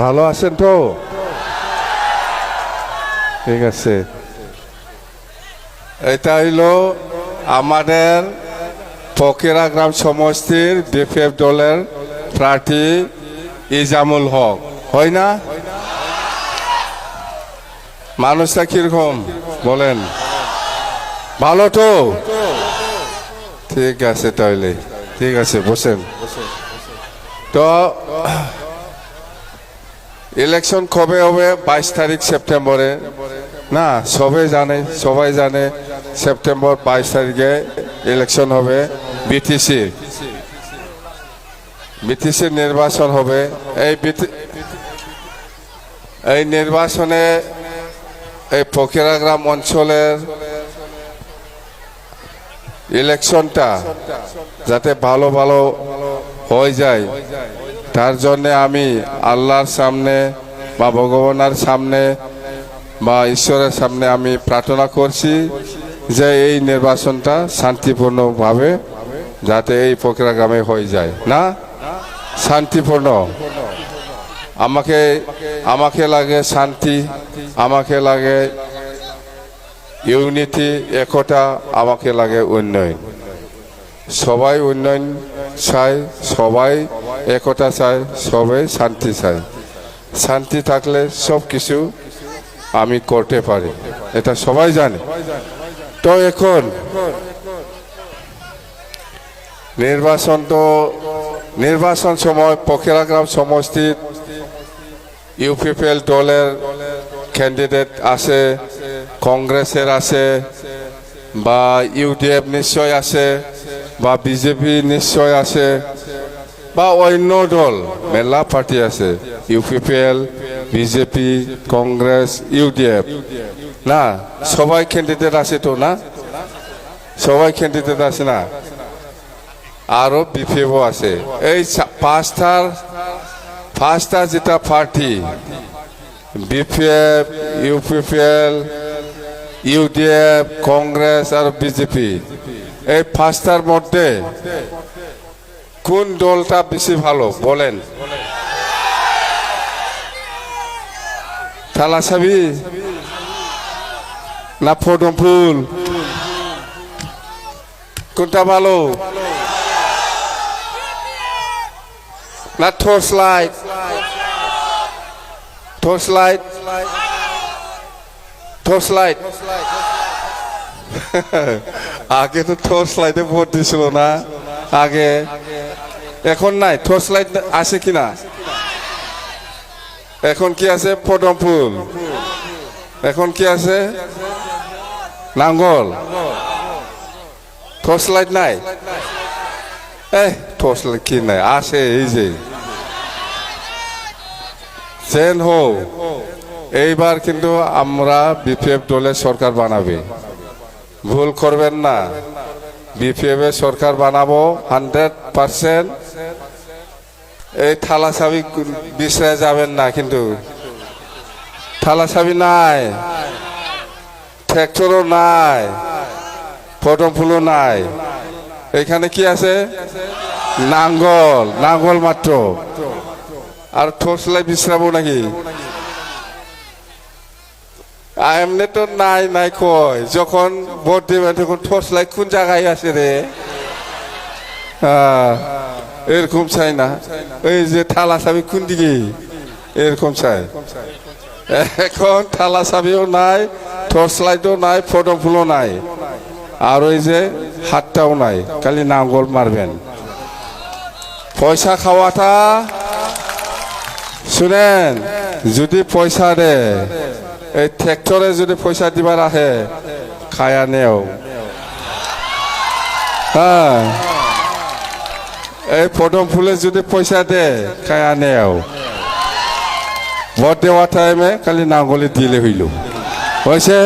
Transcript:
ভালো আছেন তো? ঠিক আছে। এটা হইল আমাদের ফকিরা গ্রাম সমষ্টির বিপিএফ দলের প্রার্থী ইজামুল হক। হয় না? মানুষটা কীরকম? বলেন। ভালো তো? ঠিক আছে তাহলে। ঠিক আছে, বসেন। তো ইলেকশন কবে হবে? বাইশ তারিখ সেপ্টেম্বরে। না সবাই জানে সবাই জানে, সেপ্টেম্বর বাইশ তারিখে ইলেকশন হবে বিটিসি বিটিসির নির্বাচন হবে। এই এই নির্বাচনে এই ফকিরা গ্রাম অঞ্চলের ইলেকশনটা যাতে ভালো ভালো হয়ে যায়। তার জন্য আমি আল্লাহর সামনে বা ভগবানের সামনে বা ঈশ্বরের সামনে আমি প্রার্থনা করছি যে এই নির্বাচনটা শান্তিপূর্ণভাবে যাতে এই ফকিরা গ্রামে হয়ে যায়। না? শান্তিপূর্ণ। আমাকে আমাকে লাগে শান্তি, আমাকে লাগে ইউনিটি, একতা, আমাকে লাগে উন্নয়ন। সবাই উন্নয়ন চায়, সবাই একতা চায়, সবাই শান্তি চায়। শান্তি থাকলে সব কিছু আমি করতে পারি, এটা সবাই জানে। তো এখন নির্বাচন তো, নির্বাচন সময় পখেরা গ্রাম সমষ্টির ইউপিপিএল দলের ক্যান্ডিডেট আছে কংগ্রেসের আছে বা ইউডিএফ নিশ্চয় আছে বা বিজেপি নিশ্চয় আছে বা অন্য দল, মেলা পার্টি আছে ইউপিপিএল বিজেপি কংগ্রেস ইউডিএফ না, সবাই ক্যান্ডিডেট আছে তো না? সবাই ক্যান্ডিডেট আছে না? আরও বিপিএফও আছে। এই পাঁচটার পাঁচটা যেটা party BPF UPPL UDF Congress আর বিজেপি। এই পাঁচটার মধ্যে কোন দলটা বেশি ভালো, বলেন। থালাসাবি না ফটমফুল কোনটা ভালো? না torch light torch light torch light আগে তো টর্চ লাইটে ভোট দিছিল না। আগে এখন নাই টর্চ লাইট আছে কিনা? এখন কি আছে? পদম ফুল। এখন কি আছে? নাঙ্গল। টর্চ লাইট নাই। এই টর্চ লাইট কি নাই? আছে এই যে। সেন হোক এইবার কিন্তু আমরা বিপিএফ দলের সরকার বানাবে। ভুল করবেন না। বিপিএফ সরকার বানাবো হান্ড্রেড পার্সেন্ট এই থালা চাবি বিছড়ে যাবেন না কিন্তু। থালা চাবি নাই ট্র্যাক্টরও নাই পটম ফুলও নাই। এখানে কি আছে? নাঙ্গল নাঙ্গল মাত্র। আর ঠোসলাই বিশ্রাবো নাকি? এমনি তো নাই নাই কয় যখন ভোট দেবে তখন ঠোসলাই কোন জায়গায় আছে রে? এরকম চাই না। এই যে থালা চাবি কোন দিকে? এরকম চাই। এখন থালা চাবিও নাই টর্চ লাইটও নাই, ফটো ফুলও নাই। আর ওই যে হাতটাও নাই, খালি নাঙ্গল মারবেন। পয়সা খাওয়াটা, শুনেন, যদি পয়সা দে এই ট্রেক্টরে যদি পয়সা দিবার আহে খায়া নেও। হ্যাঁ। এই পদম ফুলে যদি পয়সা দে, খায়া নেও। ভোট দেওয়া টাইমে খালি নাঙ্গলি দিলে হইল। হয়েছে?